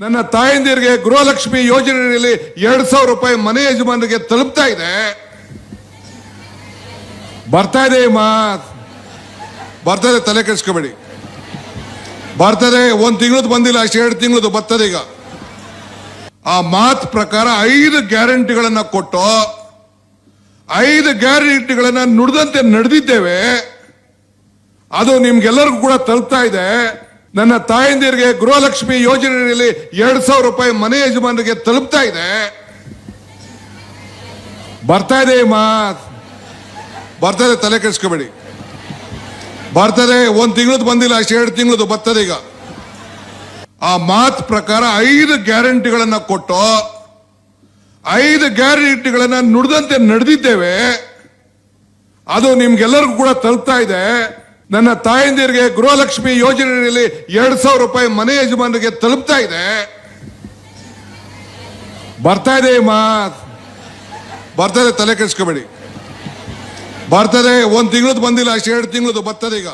ನನ್ನ ತಾಯಂದಿರಿಗೆ ಗೃಹಲಕ್ಷ್ಮಿ ಯೋಜನೆಯಲ್ಲಿ ಎರಡ್ ಸಾವಿರ ರೂಪಾಯಿ ಮನೆ ಯಜಮಾನರಿಗೆ ತಲುಪ್ತಾ ಇದೆ. ಬರ್ತಾ ಇದೆ ಮಾ ಬರ್ತದೆ ತಲೆ ಕೆಡಿಸ್ಕೋಬೇಡಿ. ಬರ್ತದೆ ಒಂದು ತಿಂಗಳದ್ದು ಬಂದಿಲ್ಲ, ಅಷ್ಟು ಎರಡು ತಿಂಗಳದ್ದು ಬರ್ತದೆ ಈಗ. ಆ ಮಾತ್ ಪ್ರಕಾರ ಐದು ಗ್ಯಾರಂಟಿಗಳನ್ನ ಕೊಟ್ಟು, ಐದು ಗ್ಯಾರಂಟಿಗಳನ್ನ ನುಡಿದಂತೆ ನಡೆದಿದ್ದೇವೆ. ಅದು ನಿಮ್ಗೆಲ್ಲರಿಗೂ ಕೂಡ ತಲುಪ್ತಾ ಇದೆ. ನನ್ನ ತಾಯಂದಿರಿಗೆ ಗೃಹಲಕ್ಷ್ಮಿ ಯೋಜನೆಯಲ್ಲಿ ಎರಡು ಸಾವಿರ ರೂಪಾಯಿ ಮನೆ ಯಜಮಾನರಿಗೆ ತಲುಪ್ತಾ ಇದೆ. ಬರ್ತಾ ಇದೆ ಮಾ ಬರ್ತದೆ ತಲೆ ಕೆಡಿಸ್ಕೋಬೇಡಿ. ಬರ್ತದೆ ಒಂದ್ ತಿಂಗಳದ್ದು ಬಂದಿಲ್ಲ, ಅಷ್ಟು ಎರಡು ತಿಂಗಳದ್ದು ಬರ್ತದೆ ಈಗ. ಆ ಮಾತ್ ಪ್ರಕಾರ ಐದು ಗ್ಯಾರಂಟಿಗಳನ್ನ ಕೊಟ್ಟು, ಐದು ಗ್ಯಾರಂಟಿಗಳನ್ನ ನುಡಿದಂತೆ ನಡೆದಿದ್ದೇವೆ. ಅದು ನಿಮ್ಗೆಲ್ಲರಿಗೂ ಕೂಡ ತಲುಪ್ತಾ ಇದೆ. ನನ್ನ ತಾಯಂದಿರಿಗೆ ಗೃಹಲಕ್ಷ್ಮಿ ಯೋಜನೆಯಲ್ಲಿ ಎರಡು ಸಾವಿರ ರೂಪಾಯಿ ಮನೆ ಯಜಮಾನರಿಗೆ ತಲುಪ್ತಾ ಇದೆ. ಬರ್ತಾ ಇದೆ ಮಾ ಬರ್ತದೆ ತಲೆ ಕೆಡಿಸ್ಕೋಬೇಡಿ. ಬರ್ತದೆ ಒಂದ್ ತಿಂಗಳದ್ದು ಬಂದಿಲ್ಲ, ಅಷ್ಟು ಎರಡು ತಿಂಗಳದ್ದು ಬರ್ತದೆ ಈಗ.